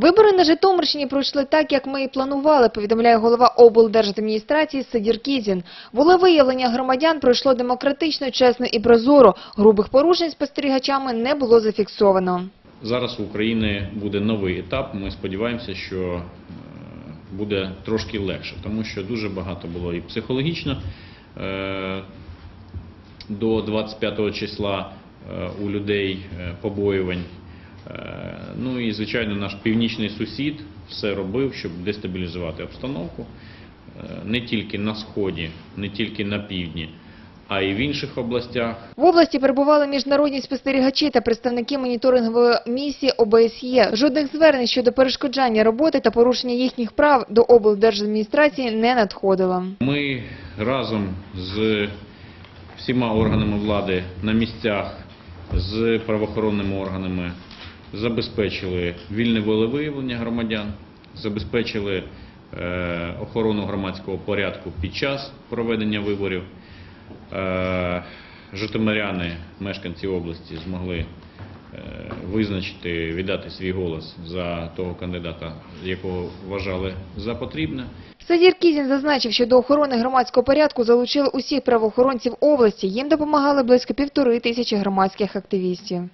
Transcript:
Вибори на Житомирщині пройшли так, як ми і планували, повідомляє голова облдержадміністрації Сидір Кізін. Волевиявлення громадян пройшло демократично, чесно і прозоро. Грубих порушень спостерігачами не було зафіксовано. Зараз у України буде новий етап. Ми сподіваємося, що е, буде трошки легше, тому що дуже багато було і психологічно е, до 25 числа е, у людей побоювань. Е, Ну і звичайно, наш північний сусід все робив, щоб дестабілізувати обстановку е, не тільки на сході, не тільки на півдні, а й в інших областях. В області перебували міжнародні спостерігачі та представники моніторингової місії ОБСЄ. Жодних звернень щодо перешкоджання роботи та порушення їхніх прав до облдержадміністрації не надходило. Ми разом з всіма органами влади на місцях, з правоохоронними органами забезпечили вільне волевиявлення громадян, забезпечили е, охорону громадського порядку під час проведення виборів. Е, Житомиряни, мешканці області, змогли е, визначити, віддати свій голос за того кандидата, якого вважали за потрібне. Садір Кізін зазначив, що до охорони громадського порядку залучили усіх правоохоронців області. Їм допомагали близько півтори тисячі громадських активістів.